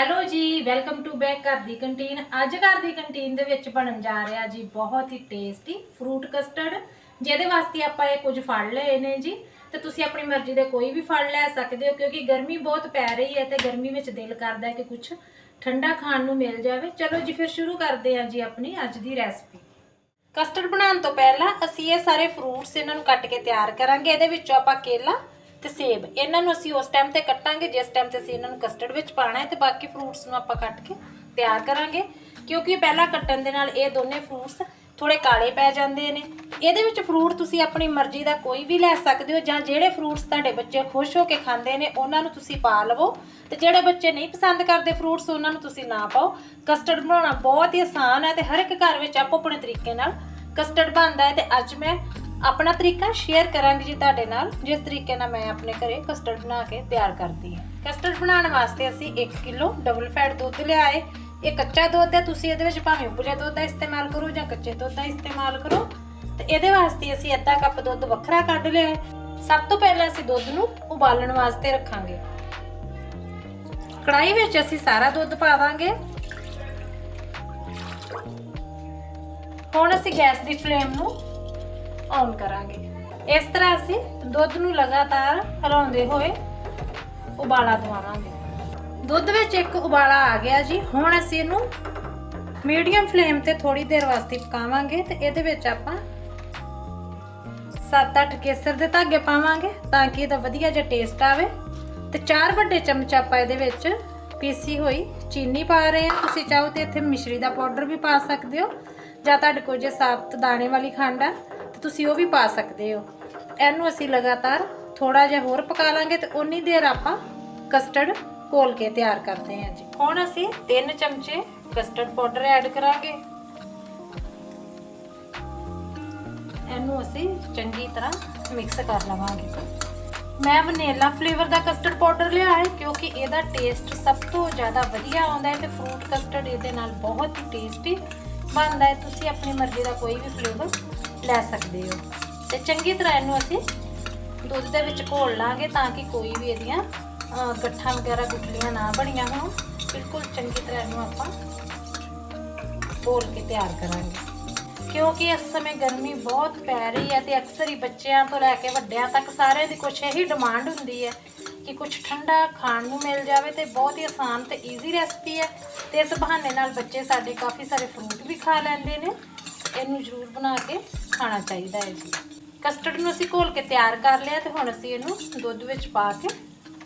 Hello ਜੀ welcome to back ਘਰ ਦੀ canteen ਅੱਜ ਘਰ ਦੀ ਕੰਟੀਨ ਦੇ ਵਿੱਚ ਬਣਨ ਜਾ ਰਿਹਾ ਜੀ ਬਹੁਤ ਹੀ ਟੇਸਟੀ ਫਰੂਟ ਕਸਟਰਡ ਜਿਹਦੇ ਵਾਸਤੇ ਆਪਾਂ ਇਹ ਕੁਝ ਫੜ ਲਏ ਨੇ ਜੀ। ਤੇ ਤੁਸੀਂ ਆਪਣੀ ਮਰਜ਼ੀ ਦੇ ਕੋਈ ਵੀ ਫੜ ਲੈ ਸਕਦੇ ਹੋ, ਕਿਉਂਕਿ ਗਰਮੀ ਬਹੁਤ ਪੈ ਰਹੀ ਹੈ ਤੇ ਗਰਮੀ ਵਿੱਚ ਦਿਲ ਕਰਦਾ ਹੈ ਕਿ ਕੁਝ ਠੰਡਾ ਖਾਣ ਨੂੰ ਮਿਲ ਜਾਵੇ। ਚਲੋ ਜੀ, ਫਿਰ ਸ਼ੁਰੂ ਕਰਦੇ ਹਾਂ ਜੀ ਆਪਣੀ ਅੱਜ ਦੀ ਰੈਸਪੀ ਕਸਟਰਡ ਬਣਾਉਣ ਤੋਂ ਪਹਿਲਾਂ ਅਸੀਂ ਇਹ ਸਾਰੇ ਫਰੂਟਸ ਇਹਨਾਂ ਨੂੰ ਕੱਟ ਕੇ ਤਿਆਰ ਕਰਾਂਗੇ। ਇਹਦੇ ਵਿੱਚੋਂ ਆਪਾਂ ਕੇਲਾ ਤੇ ਸੇਬ। ਇਹਨਾਂ ਨੂੰ ਅਸੀਂ ਉਸ ਟਾਈਮ ਤੇ ਕੱਟਾਂਗੇ, ਜਿਸ ਟਾਈਮ ਤੇ ਅਸੀਂ ਇਹਨਾਂ ਨੂੰ ਕਸਟਰਡ ਵਿੱਚ ਪਾਣਾ ਹੈ ਤੇ ਬਾਕੀ ਫਰੂਟਸ ਨੂੰ ਆਪਾਂ ਕੱਟ ਕੇ ਤਿਆਰ ਕਰਾਂਗੇ। ਕਿਉਂਕਿ ਪਹਿਲਾਂ ਕੱਟਣ ਦੇ ਨਾਲ ਇਹ ਦੋਨੇ ਫਰੂਟਸ ਥੋੜੇ ਕਾਲੇ ਪੈ ਜਾਂਦੇ ਨੇ। ਇਹਦੇ ਵਿੱਚ ਫਰੂਟ ਤੁਸੀਂ ਆਪਣੀ ਮਰਜ਼ੀ ਦਾ ਕੋਈ ਵੀ ਲੈ ਸਕਦੇ ਹੋ, ਜਾਂ ਜਿਹੜੇ ਫਰੂਟਸ ਤੁਹਾਡੇ ਬੱਚੇ ਖੁਸ਼ ਹੋ ਕੇ ਖਾਂਦੇ ਨੇ, ਉਹਨਾਂ ਨੂੰ ਤੁਸੀਂ ਪਾ ਲਵੋ। ਤੇ ਜਿਹੜੇ ਬੱਚੇ ਨਹੀਂ ਪਸੰਦ ਕਰਦੇ ਫਰੂਟਸ ਉਹਨਾਂ ਨੂੰ ਤੁਸੀਂ ਨਾ ਪਾਓ। ਕਸਟਰਡ ਬਣਾਉਣਾ ਬਹੁਤ ਹੀ ਆਸਾਨ ਹੈ ਤੇ ਹਰ ਇੱਕ ਘਰ ਵਿੱਚ ਆਪੋ ਆਪਣੇ ਤਰੀਕੇ ਨਾਲ ਕਸਟਰਡ ਬਣਦਾ ਹੈ ਤੇ ਅੱਜ ਮੈਂ ਆਪਣਾ ਤਰੀਕਾ ਸ਼ੇਅਰ ਕਰਾਂਗੀ ਜੀ ਤੁਹਾਡੇ ਨਾਲ, ਜਿਸ ਤਰੀਕੇ ਨਾਲ ਮੈਂ ਆਪਣੇ ਘਰੇ ਕਸਟਰਡ ਬਣਾ ਕੇ ਤਿਆਰ ਕਰਦੀ ਹਾਂ। ਕਸਟਰਡ ਬਣਾਉਣ ਵਾਸਤੇ ਅਸੀਂ 1 ਕਿਲੋ ਡਬਲ ਫੈਟ ਦੁੱਧ ਲਿਆਏ। ਇਹ ਕੱਚਾ ਦੁੱਧ ਹੈ, ਤੁਸੀਂ ਇਹਦੇ ਵਿੱਚ ਭਾਵੇਂ ਉਬਲੇ ਦੁੱਧ ਦਾ ਇਸਤੇਮਾਲ ਕਰੋ ਜਾਂ ਕੱਚੇ ਦੁੱਧ ਦਾ ਇਸਤੇਮਾਲ ਕਰੋ। ਤੇ ਇਹਦੇ ਵਾਸਤੇ ਅਸੀਂ ਅੱਧਾ ਕੱਪ ਦੁੱਧ ਵੱਖਰਾ ਕੱਢ ਲਿਆ ਹੈ। ਸਭ ਤੋਂ ਪਹਿਲਾਂ ਅਸੀਂ ਦੁੱਧ ਨੂੰ ਉਬਾਲਣ ਵਾਸਤੇ ਰੱਖਾਂਗੇ। ਕੜਾਈ ਵਿੱਚ ਅਸੀਂ ਸਾਰਾ ਦੁੱਧ ਪਾ ਦਾਂਗੇ। ਹੁਣ ਅਸੀਂ ਗੈਸ ਦੀ ਫਲੇਮ ਨੂੰ ਔਨ ਕਰਾਂਗੇ। ਇਸ ਤਰ੍ਹਾਂ ਅਸੀਂ ਦੁੱਧ ਨੂੰ ਲਗਾਤਾਰ ਹਿਲਾਉਂਦੇ ਹੋਏ ਉਬਾਲਾ ਦਵਾਵਾਂਗੇ। ਦੁੱਧ ਵਿੱਚ ਇੱਕ ਉਬਾਲਾ ਆ ਗਿਆ ਜੀ। ਹੁਣ ਅਸੀਂ ਇਹਨੂੰ ਮੀਡੀਅਮ ਫਲੇਮ ਤੇ ਥੋੜੀ ਦੇਰ ਵਾਸਤੇ ਪਕਾਵਾਂਗੇ ਤੇ ਇਹਦੇ ਵਿੱਚ ਆਪਾਂ 7-8 ਕੇਸਰ ਦੇ ਧਾਗੇ ਪਾਵਾਂਗੇ ਤਾਂ ਕਿ ਇਹਦਾ ਵਧੀਆ ਜਿਹਾ ਟੇਸਟ ਆਵੇ। ਤੇ 4 ਵੱਡੇ ਚਮਚ ਆਪਾਂ ਇਹਦੇ ਵਿੱਚ ਪੀਸੀ ਹੋਈ ਚੀਨੀ ਪਾ ਰਹੇ ਹਾਂ। ਤੁਸੀਂ ਚਾਹੋ ਤੇ ਇੱਥੇ ਮਿਸ਼ਰੀ ਦਾ ਪਾਊਡਰ ਵੀ ਪਾ ਸਕਦੇ ਹੋ ਜਾਂ ਤੁਹਾਡੇ ਕੋਲ ਜੇ ਸਾਬਤ ਦਾਣੇ ਵਾਲੀ ਖੰਡ ਆ। ਤੁਸੀਂ ਉਹ ਵੀ ਪਾ ਸਕਦੇ ਹੋ। ਇਹਨੂੰ ਅਸੀਂ ਲਗਾਤਾਰ ਥੋੜਾ ਜਿਹਾ ਹੋਰ ਪਕਾ ਲਾਂਗੇ ਤੇ ਉਨੀ ਦੇਰ ਆਪਾਂ ਕਸਟਰਡ ਘੋਲ ਕੇ ਤਿਆਰ ਕਰਦੇ ਹਾਂ ਜੀ। ਹੁਣ ਅਸੀਂ 3 ਚਮਚੇ ਕਸਟਰਡ ਪਾਊਡਰ ਐਡ ਕਰਾਂਗੇ। ਇਹਨੂੰ ਅਸੀਂ ਚੰਗੀ ਤਰ੍ਹਾਂ ਮਿਕਸ ਕਰ ਲਵਾਂਗੇ। ਮੈਂ ਵਨੀਲਾ ਫਲੇਵਰ ਦਾ ਕਸਟਰਡ ਪਾਊਡਰ ਲਿਆ ਹੈ ਕਿਉਂਕਿ ਇਹਦਾ ਟੇਸਟ ਸਭ ਤੋਂ ਜ਼ਿਆਦਾ ਵਧੀਆ ਆਉਂਦਾ ਹੈ ਤੇ ਫਰੂਟ ਕਸਟਰਡ ਇਹਦੇ ਨਾਲ ਬਹੁਤ ਹੀ ਟੇਸਟੀ ਬਣਦਾ ਹੈ, ਤੁਸੀਂ ਆਪਣੀ ਮਰਜ਼ੀ ਦਾ ਕੋਈ ਵੀ ਫਲੇਵਰ ਲੈ ਸਕਦੇ ਹੋ। ਤੇ ਚੰਗੀ ਤਰ੍ਹਾਂ ਇਹਨੂੰ ਅਸੀਂ ਦੁੱਧ ਦੇ ਵਿੱਚ ਘੋਲ ਲਾਂਗੇ ਤਾਂ ਕਿ ਕੋਈ ਵੀ ਇਹਦੀਆਂ ਗੱਠਾਂ ਵਗੈਰਾ, ਗੁਠਲੀਆਂ ਨਾ ਬਣੀਆਂ ਹੋਣ। ਬਿਲਕੁਲ ਚੰਗੀ ਤਰ੍ਹਾਂ ਇਹਨੂੰ ਆਪਾਂ ਘੋਲ ਕੇ ਤਿਆਰ ਕਰਾਂਗੇ। ਕਿਉਂਕਿ ਇਸ ਸਮੇਂ ਗਰਮੀ ਬਹੁਤ ਪੈ ਰਹੀ ਹੈ ਤੇ ਅਕਸਰ ਹੀ ਬੱਚਿਆਂ ਤੋਂ ਲੈ ਕੇ ਵੱਡਿਆਂ ਤੱਕ ਸਾਰਿਆਂ ਦੀ ਕੁਛ ਇਹੀ ਡਿਮਾਂਡ ਹੁੰਦੀ ਹੈ ਕਿ ਕੁਝ ਠੰਡਾ ਖਾਣ ਨੂੰ ਮਿਲ ਜਾਵੇ ਤੇ ਬਹੁਤ ਹੀ ਆਸਾਨ ਤੇ ਈਜ਼ੀ ਰੈਸਪੀ ਹੈ। ਤੇ ਇਸ ਬਹਾਨੇ ਨਾਲ ਬੱਚੇ ਸਾਡੇ ਕਾਫੀ ਸਾਰੇ ਫਰੂਟ ਵੀ ਖਾ ਲੈਂਦੇ ਨੇ। ਇਹਨੂੰ ਜ਼ਰੂਰ ਬਣਾ ਕੇ ਖਾਣਾ ਚਾਹੀਦਾ ਹੈ ਜੀ। ਕਸਟਰਡ ਨੂੰ ਅਸੀਂ ਘੋਲ ਕੇ ਤਿਆਰ ਕਰ ਲਿਆ ਤੇ ਹੁਣ ਅਸੀਂ ਇਹਨੂੰ ਦੁੱਧ ਵਿੱਚ ਪਾ ਕੇ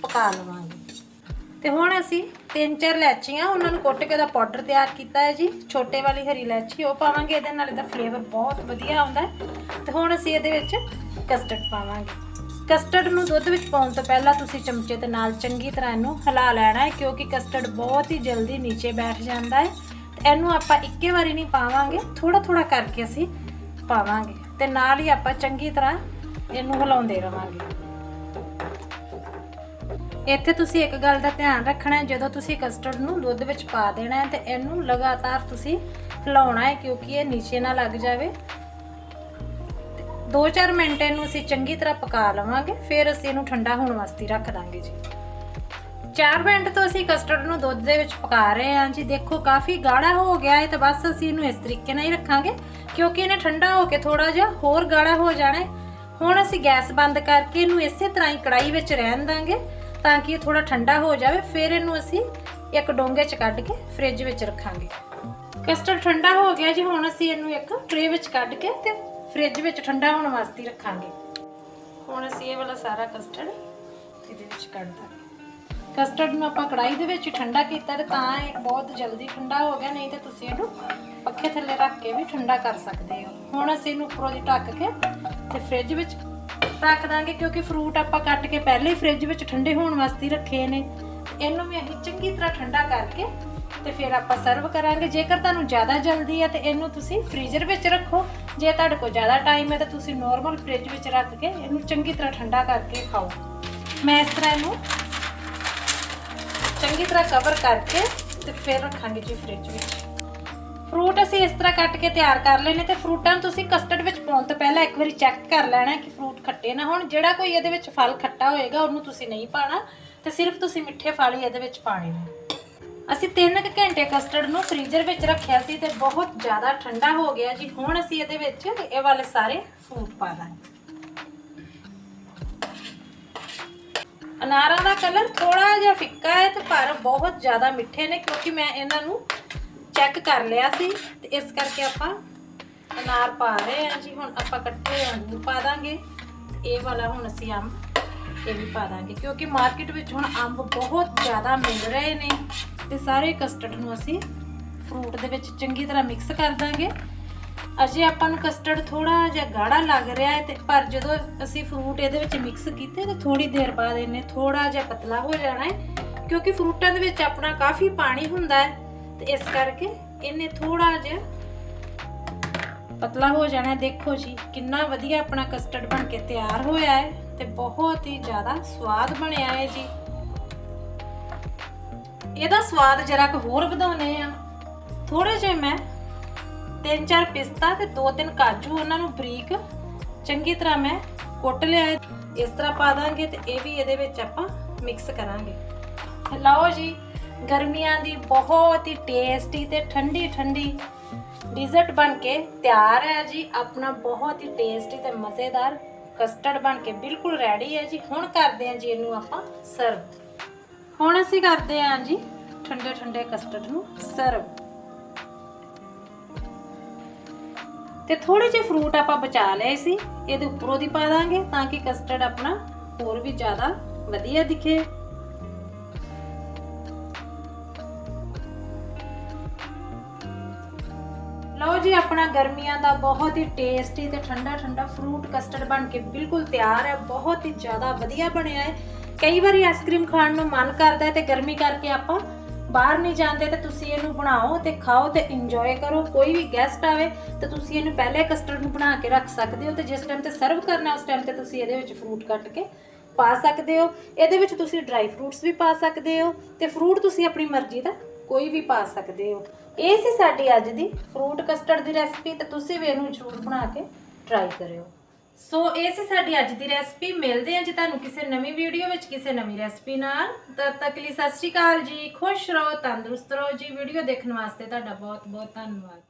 ਪਕਾ ਲਵਾਂਗੇ। ਤੇ ਹੁਣ ਅਸੀਂ ਤਿੰਨ ਚਾਰ ਇਲਾਚੀਆਂ, ਉਹਨਾਂ ਨੂੰ ਕੁੱਟ ਕੇ ਦਾ ਪਾਊਡਰ ਤਿਆਰ ਕੀਤਾ ਹੈ ਜੀ। ਛੋਟੇ ਵਾਲੀ ਹਰੀ ਇਲਾਚੀ ਉਹ ਪਾਵਾਂਗੇ, ਇਹਦੇ ਨਾਲ ਇਹਦਾ ਫਲੇਵਰ ਬਹੁਤ ਵਧੀਆ ਆਉਂਦਾ ਹੈ। ਤੇ ਹੁਣ ਅਸੀਂ ਇਹਦੇ ਵਿੱਚ ਕਸਟਰਡ ਪਾਵਾਂਗੇ। ਕਸਟਰਡ ਨੂੰ ਦੁੱਧ ਵਿੱਚ ਪਾਉਣ ਤੋਂ ਪਹਿਲਾਂ ਤੁਸੀਂ ਚਮਚੇ ਦੇ ਨਾਲ ਚੰਗੀ ਤਰ੍ਹਾਂ ਇਹਨੂੰ ਹਿਲਾ ਲੈਣਾ ਹੈ, ਕਿਉਂਕਿ ਕਸਟਰਡ ਬਹੁਤ ਹੀ ਜਲਦੀ ਨੀਚੇ ਬੈਠ ਜਾਂਦਾ ਹੈ। ਤੇ ਇਹਨੂੰ ਆਪਾਂ ਇੱਕੇ ਵਾਰੀ ਨਹੀਂ ਪਾਵਾਂਗੇ ਥੋੜਾ ਥੋੜਾ ਕਰਕੇ ਅਸੀਂ ਪਾਵਾਂਗੇ। ਤੇ ਨਾਲ ਹੀ ਆਪਾਂ ਚੰਗੀ ਤਰ੍ਹਾਂ ਇਹਨੂੰ ਹਿਲਾਉਂਦੇ ਰਵਾਂਗੇ। ਇੱਥੇ ਤੁਸੀਂ ਇੱਕ ਗੱਲ ਦਾ ਧਿਆਨ ਰੱਖਣਾ ਹੈ, ਜਦੋਂ ਤੁਸੀਂ ਕਸਟਰਡ ਨੂੰ ਦੁੱਧ ਵਿੱਚ ਪਾ ਦੇਣਾ ਹੈ, ਤੇ ਇਹਨੂੰ ਲਗਾਤਾਰ ਤੁਸੀਂ ਹਿਲਾਉਣਾ ਹੈ, ਕਿਉਂਕਿ ਇਹ ਨੀਚੇ ਨਾ ਲੱਗ ਜਾਵੇ। 2-4 ਮਿੰਟ ਇਹਨੂੰ ਅਸੀਂ ਚੰਗੀ ਤਰ੍ਹਾਂ ਪਕਾ ਲਵਾਂਗੇ, ਫਿਰ ਅਸੀਂ ਇਹਨੂੰ ਠੰਡਾ ਹੋਣ ਵਾਸਤੇ ਰੱਖ ਦਾਂਗੇ ਜੀ। 4 ਮਿੰਟ ਤੋਂ ਅਸੀਂ ਕਸਟਰਡ ਨੂੰ ਦੁੱਧ ਦੇ ਵਿੱਚ ਪਕਾ ਰਹੇ ਹਾਂ ਜੀ। ਦੇਖੋ, ਕਾਫੀ ਗਾੜਾ ਹੋ ਗਿਆ ਹੈ ਤਾਂ ਬਸ ਅਸੀਂ ਇਹਨੂੰ ਇਸ ਤਰੀਕੇ ਨਾਲ ਹੀ ਰੱਖਾਂਗੇ, ਕਿਉਂਕਿ ਇਹਨੇ ਠੰਡਾ ਹੋ ਕੇ ਥੋੜਾ ਜਿਹਾ ਹੋਰ ਗਾੜਾ ਹੋ ਜਾਣਾ ਹੈ। ਹੁਣ ਅਸੀਂ ਗੈਸ ਬੰਦ ਕਰਕੇ ਇਹਨੂੰ ਇਸੇ ਤਰ੍ਹਾਂ ਹੀ ਕੜਾਈ ਵਿੱਚ ਰਹਿਣ ਦਾਂਗੇ, ਤਾਂ ਕਿ ਇਹ ਥੋੜਾ ਠੰਡਾ ਹੋ ਜਾਵੇ। ਫਿਰ ਇਹਨੂੰ ਅਸੀਂ ਇੱਕ ਡੋਂਗੇ 'ਚ ਕੱਢ ਕੇ ਫ੍ਰਿਜ ਵਿੱਚ ਰੱਖਾਂਗੇ। ਕਸਟਰਡ ਠੰਡਾ ਹੋ ਗਿਆ ਜੀ। ਹੁਣ ਅਸੀਂ ਇਹਨੂੰ ਇੱਕ ਟਰੇ ਵਿੱਚ ਕੱਢ ਕੇ ਤੇ ਫ੍ਰਿਜ ਵਿੱਚ ਠੰਡਾ ਹੋਣ ਵਾਸਤੇ ਰੱਖਾਂਗੇ। ਹੁਣ ਅਸੀਂ ਇਹ ਵਾਲਾ ਸਾਰਾ ਕਸਟਰਡ ਇਹਦੇ ਵਿੱਚ ਕੱਢ ਦਾਂਗੇ। ਕਸਟਰਡ ਨੂੰ ਆਪਾਂ ਕੜਾਈ ਦੇ ਵਿੱਚ ਠੰਡਾ ਕੀਤਾ ਤੇ ਤਾਂ ਇਹ ਬਹੁਤ ਜਲਦੀ ਠੰਡਾ ਹੋ ਗਿਆ ਨਹੀਂ ਤੇ ਤੁਸੀਂ ਇਹਨੂੰ ਪੱਖੇ ਥੱਲੇ ਰੱਖ ਕੇ ਵੀ ਠੰਡਾ ਕਰ ਸਕਦੇ ਹੋ। ਹੁਣ ਅਸੀਂ ਇਹਨੂੰ ਉੱਪਰੋਂ ਦੀ ਢੱਕ ਕੇ ਤੇ ਫ੍ਰਿਜ ਵਿੱਚ ਰੱਖ ਦਾਂਗੇ ਕਿਉਂਕਿ ਫਰੂਟ ਆਪਾਂ ਕੱਟ ਕੇ ਪਹਿਲੇ ਹੀ ਫ੍ਰਿਜ ਵਿੱਚ ਠੰਡੇ ਹੋਣ ਵਾਸਤੇ ਰੱਖੇ ਨੇ। ਇਹਨੂੰ ਵੀ ਅਸੀਂ ਚੰਗੀ ਤਰ੍ਹਾਂ ਠੰਡਾ ਕਰਕੇ ਤੇ ਫਿਰ ਆਪਾਂ ਸਰਵ ਕਰਾਂਗੇ। ਜੇਕਰ ਤੁਹਾਨੂੰ ਜ਼ਿਆਦਾ ਜਲਦੀ ਹੈ ਤੇ ਇਹਨੂੰ ਤੁਸੀਂ ਫ੍ਰੀਜ਼ਰ ਵਿੱਚ ਰੱਖੋ। ਜੇ ਤੁਹਾਡੇ ਕੋਲ ਜ਼ਿਆਦਾ ਟਾਈਮ ਹੈ ਤਾਂ ਤੁਸੀਂ ਨੋਰਮਲ ਫ੍ਰਿਜ ਵਿੱਚ ਰੱਖ ਕੇ ਇਹਨੂੰ ਚੰਗੀ ਤਰ੍ਹਾਂ ਠੰਡਾ ਕਰਕੇ ਖਾਓ। ਮੈਂ ਇਸ ਤਰ੍ਹਾਂ ਇਹਨੂੰ ਚੰਗੀ ਤਰ੍ਹਾਂ ਕਵਰ ਕਰਕੇ ਤੇ ਫਿਰ ਰੱਖਾਂਗੇ ਜੀ ਫ੍ਰਿਜ ਵਿੱਚ। ਫਰੂਟ ਅਸੀਂ ਇਸ ਤਰ੍ਹਾਂ ਕੱਟ ਕੇ ਤਿਆਰ ਕਰ ਲਏ ਨੇ ਤੇ ਫਰੂਟਾਂ ਨੂੰ ਤੁਸੀਂ ਕਸਟਰਡ ਵਿੱਚ ਪਾਉਣ ਤੋਂ ਪਹਿਲਾਂ ਇੱਕ ਵਾਰੀ ਚੈੱਕ ਕਰ ਲੈਣਾ ਕਿ ਫਰੂਟ ਖੱਟੇ ਨਾ ਹੋਣ। ਜਿਹੜਾ ਕੋਈ ਇਹਦੇ ਵਿੱਚ ਫਲ ਖੱਟਾ ਹੋਏਗਾ, ਉਹਨੂੰ ਤੁਸੀਂ ਨਹੀਂ ਪਾਣਾ ਤੇ ਸਿਰਫ ਤੁਸੀਂ ਮਿੱਠੇ ਫਲ ਹੀ ਇਹਦੇ ਵਿੱਚ ਪਾਣੇ ਨੇ। ਅਸੀਂ 3 ਘੰਟੇ ਕਸਟਰਡ ਨੂੰ ਫ੍ਰੀਜ਼ਰ ਵਿੱਚ ਰੱਖਿਆ ਸੀ ਤੇ ਬਹੁਤ ਜ਼ਿਆਦਾ ਠੰਡਾ ਹੋ ਗਿਆ ਜੀ। ਹੁਣ ਅਸੀਂ ਇਹਦੇ ਵਿੱਚ ਇਹ ਵਾਲੇ ਸਾਰੇ ਫਰੂਟ ਪਾ ਦਾਂਗੇ। ਅਨਾਰਾਂ ਦਾ ਕਲਰ ਥੋੜਾ ਜਿਹਾ ਫਿੱਕਾ ਹੈ ਤੇ ਪਰ ਬਹੁਤ ਜ਼ਿਆਦਾ ਮਿੱਠੇ ਨੇ ਕਿਉਂਕਿ ਮੈਂ ਇਹਨਾਂ ਨੂੰ ਚੈੱਕ ਕਰ ਲਿਆ ਸੀ ਤੇ ਇਸ ਕਰਕੇ ਆਪਾਂ ਅਨਾਰ ਪਾ ਰਹੇ ਹਾਂ ਜੀ। ਹੁਣ ਆਪਾਂ ਕੱਟੇ ਹੋਏ ਅੰਗੂਰ ਪਾ ਦਾਂਗੇ। ਇਹ ਵਾਲਾ ਹੁਣ ਅਸੀਂ ਅੰਬ ਇਹ ਵੀ ਪਾ ਦਾਂਗੇ ਕਿਉਂਕਿ ਮਾਰਕੀਟ ਵਿੱਚ ਹੁਣ ਅੰਬ ਬਹੁਤ ਜ਼ਿਆਦਾ ਮਿਲ ਰਹੇ ਨੇ। ਤੇ ਸਾਰੇ ਕਸਟਰਡ ਨੂੰ ਅਸੀਂ ਫਰੂਟ ਦੇ ਵਿੱਚ ਚੰਗੀ ਤਰ੍ਹਾਂ ਮਿਕਸ ਕਰ ਦਾਂਗੇ। ਅਜੇ ਆਪਾਂ ਨੂੰ ਕਸਟਰਡ ਥੋੜਾ ਜਿਹਾ ਗਾੜਾ ਲੱਗ ਰਿਹਾ ਹੈ ਤੇ ਪਰ ਜਦੋਂ ਅਸੀਂ ਫਰੂਟ ਇਹਦੇ ਵਿੱਚ ਮਿਕਸ ਕੀਤੇ ਤੇ ਥੋੜੀ ਦੇਰ ਬਾਅਦ ਇਹਨੇ ਥੋੜਾ ਜਿਹਾ ਪਤਲਾ ਹੋ ਜਾਣਾ ਹੈ, ਕਿਉਂਕਿ ਫਰੂਟਾਂ ਦੇ ਵਿੱਚ ਆਪਣਾ ਕਾਫੀ ਪਾਣੀ ਹੁੰਦਾ ਹੈ ਤੇ ਇਸ ਕਰਕੇ ਇਹਨੇ ਥੋੜਾ ਜਿਹਾ ਪਤਲਾ ਹੋ ਜਾਣਾ ਦੇਖੋ ਜੀ, ਕਿੰਨਾ ਵਧੀਆ ਆਪਣਾ ਕਸਟਰਡ ਬਣ ਕੇ ਤਿਆਰ ਹੋਇਆ ਹੈ ਤੇ ਬਹੁਤ ਹੀ ਜ਼ਿਆਦਾ ਸਵਾਦ ਬਣਿਆ ਹੈ ਜੀ। ਇਹਦਾ ਸਵਾਦ ਜਰਾ ਕੁ ਹੋਰ ਵਧਾਉਨੇ ਆ। ਥੋੜੇ ਜਿਹੇ ਮੈਂ ਤਿੰਨ ਚਾਰ ਪਿਸਤਾ ਤੇ ਦੋ ਤਿੰਨ ਕਾਜੂ ਉਹਨਾਂ ਨੂੰ ਬਰੀਕ ਚੰਗੀ ਤਰ੍ਹਾਂ ਮੈਂ ਕੁੱਟ ਲਿਆ ਇਸ ਤਰ੍ਹਾਂ ਪਾ ਦਾਂਗੇ ਤੇ ਇਹ ਵੀ ਇਹਦੇ ਵਿੱਚ ਆਪਾਂ ਮਿਕਸ ਕਰਾਂਗੇ। ਲਓ ਜੀ, ਗਰਮੀਆਂ ਦੀ ਬਹੁਤ ਹੀ ਟੇਸਟੀ ਤੇ ਠੰਡੀ ਠੰਡੀ ਡਿਜ਼ਰਟ ਬਣ ਕੇ ਤਿਆਰ ਹੈ ਜੀ। ਆਪਣਾ ਬਹੁਤ ਹੀ ਟੇਸਟੀ ਤੇ ਮਜ਼ੇਦਾਰ ਕਸਟਰਡ ਬਣ ਕੇ ਬਿਲਕੁਲ ਰੈਡੀ ਹੈ ਜੀ। ਹੁਣ ਕਰਦੇ ਹਾਂ ਜੀ ਇਹਨੂੰ ਆਪਾਂ ਸਰਵ ਹੁਣ ਅਸੀਂ ਕਰਦੇ ਹਾਂ ਜੀ ਠੰਡੇ ਠੰਡੇ ਕਸਟਰਡ ਨੂੰ ਸਰਵ। ਤੇ ਥੋੜੇ ਜਿਹੇ ਫਰੂਟ ਆਪਾਂ ਬਚਾ ਲਏ ਸੀ, ਇਹਦੇ ਉੱਪਰੋਂ ਦੀ ਪਾ ਦਾਂਗੇ ਤਾਂ ਕਿ ਕਸਟਰਡ ਆਪਣਾ ਹੋਰ ਵੀ ਜ਼ਿਆਦਾ ਵਧੀਆ ਦਿਖੇ। ਲਓ ਜੀ, ਆਪਣਾ ਗਰਮੀਆਂ ਦਾ ਬਹੁਤ ਹੀ ਟੇਸਟੀ ਤੇ ਠੰਡਾ ਠੰਡਾ ਫਰੂਟ ਕਸਟਰਡ ਬਣ ਕੇ ਬਿਲਕੁਲ ਤਿਆਰ ਹੈ, ਬਹੁਤ ਹੀ ਜ਼ਿਆਦਾ ਵਧੀਆ ਬਣਿਆ ਹੈ। ਕਈ ਵਾਰੀ ਆਈਸਕ੍ਰੀਮ ਖਾਣ ਨੂੰ ਮਨ ਕਰਦਾ ਹੈ ਤੇ ਗਰਮੀ ਕਰਕੇ ਆਪਾਂ ਬਾਹਰ ਨਹੀਂ ਜਾਂਦੇ ਤੇ ਤੁਸੀਂ ਇਹਨੂੰ ਬਣਾਓ ਤੇ ਖਾਓ ਤੇ ਇੰਜੋਏ ਕਰੋ। ਕੋਈ ਵੀ ਗੈਸਟ ਆਵੇ ਤੇ ਤੁਸੀਂ ਇਹਨੂੰ ਪਹਿਲੇ ਕਸਟਰਡ ਨੂੰ ਬਣਾ ਕੇ ਰੱਖ ਸਕਦੇ ਹੋ ਤੇ ਜਿਸ ਟਾਈਮ ਤੇ ਸਰਵ ਕਰਨਾ ਉਸ ਟਾਈਮ ਤੇ ਤੁਸੀਂ ਇਹਦੇ ਵਿੱਚ ਫਰੂਟ ਕੱਟ ਕੇ ਪਾ ਸਕਦੇ ਹੋ। ਇਹਦੇ ਵਿੱਚ ਤੁਸੀਂ ਡਰਾਈ ਫਰੂਟਸ ਵੀ ਪਾ ਸਕਦੇ ਹੋ ਤੇ ਫਰੂਟ ਤੁਸੀਂ ਆਪਣੀ ਮਰਜ਼ੀ ਦਾ ਕੋਈ ਵੀ ਪਾ ਸਕਦੇ ਹੋ। ਇਹ ਸੀ ਸਾਡੀ ਅੱਜ ਦੀ ਫਰੂਟ ਕਸਟਰਡ ਦੀ ਰੈਸਪੀ ਤੇ ਤੁਸੀਂ ਵੀ ਇਹਨੂੰ ਜ਼ਰੂਰ ਬਣਾ ਕੇ ਟਰਾਈ ਕਰਿਓ। ਸੋ ਇਹ ਸੀ ਸਾਡੀ ਅੱਜ ਦੀ ਰੈਸਪੀ ਮਿਲਦੇ ਹਾਂ ਜੇ ਤੁਹਾਨੂੰ ਕਿਸੇ ਨਵੀਂ ਵੀਡੀਓ ਵਿੱਚ, ਕਿਸੇ ਨਵੀਂ ਰੈਸਪੀ ਨਾਲ। ਤਦ ਤੱਕ ਲਈ ਸਤਿ ਸ਼੍ਰੀ ਅਕਾਲ ਜੀ। ਖੁਸ਼ ਰਹੋ, ਤੰਦਰੁਸਤ ਰਹੋ ਜੀ। ਵੀਡੀਓ ਦੇਖਣ ਵਾਸਤੇ ਤੁਹਾਡਾ ਬਹੁਤ ਬਹੁਤ ਧੰਨਵਾਦ।